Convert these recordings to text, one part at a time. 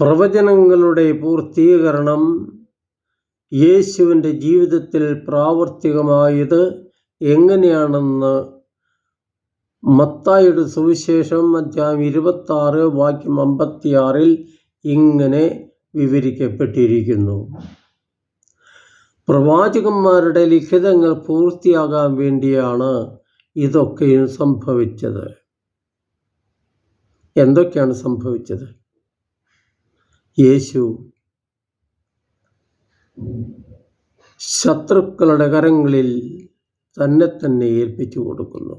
പ്രവചനങ്ങളുടെ പൂർത്തീകരണം യേശുവിന്റെ ജീവിതത്തിൽ പ്രാവർത്തികമായത് എങ്ങനെയാണെന്ന് മത്തായുടെ സുവിശേഷം അധ്യായം ഇരുപത്താറ് വാക്യം അമ്പത്തിയാറിൽ ഇങ്ങനെ വിവരിക്കപ്പെട്ടിരിക്കുന്നു. പ്രവാചകന്മാരുടെ ലിഖിതങ്ങൾ പൂർത്തിയാകാൻ വേണ്ടിയാണ് ഇതൊക്കെയും സംഭവിച്ചത്. എന്തൊക്കെയാണ് സംഭവിച്ചത്? യേശു. ശത്രുക്കളുടെ കരങ്ങളിൽ തന്നെ തന്നെ ഏൽപ്പിച്ചു കൊടുക്കുന്നു.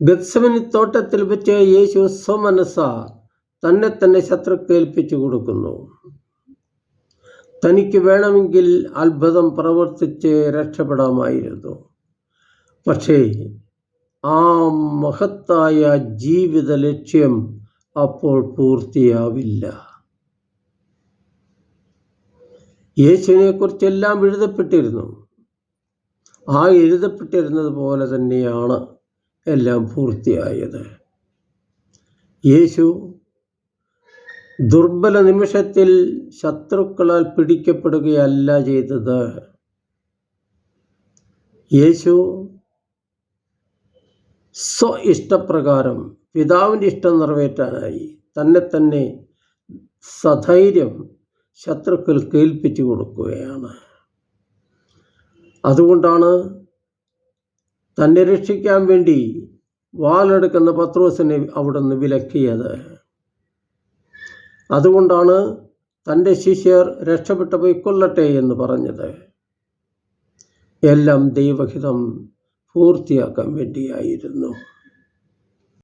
ഗത്സമനി തോട്ടത്തിൽ വെച്ച് യേശു സ്വമനസ തന്നെ തന്നെ ശത്രുക്ക് ഏൽപ്പിച്ചു കൊടുക്കുന്നു. തനിക്ക് വേണമെങ്കിൽ അത്ഭുതം പ്രവർത്തിച്ച് രക്ഷപ്പെടാമായിരുന്നു. പക്ഷേ ആ മഹത്തായ ജീവിത ലക്ഷ്യം അപ്പോൾ പൂർത്തിയാവില്ല. യേശുവിനെ കുറിച്ചെല്ലാം എഴുതപ്പെട്ടിരുന്നു. ആ എഴുതപ്പെട്ടിരുന്നത് പോലെ തന്നെയാണ് എല്ലാം പൂർത്തിയായത്. യേശു ദുർബല നിമിഷത്തിൽ ശത്രുക്കളാൽ പിടിക്കപ്പെടുകയല്ല ചെയ്തത്. യേശു സ്വ ഇഷ്ടപ്രകാരം പിതാവിന്റെ ഇഷ്ടം നിറവേറ്റാനായി തന്നെ തന്നെ സധൈര്യം ശത്രുക്കൾ കേൾപ്പിച്ചു കൊടുക്കുകയാണ്. അതുകൊണ്ടാണ് തന്നെ രക്ഷിക്കാൻ വേണ്ടി വാലെടുക്കുന്ന പത്രോസിനെ അവിടെ നിന്ന് വിലക്കിയത്. അതുകൊണ്ടാണ് തന്റെ ശിഷ്യർ രക്ഷപ്പെട്ടു പോയിക്കൊള്ളട്ടെ എന്ന് പറഞ്ഞത്. എല്ലാം ദൈവഹിതം. പൂർത്തിയാക്കാൻ വേണ്ടിയായിരുന്നു.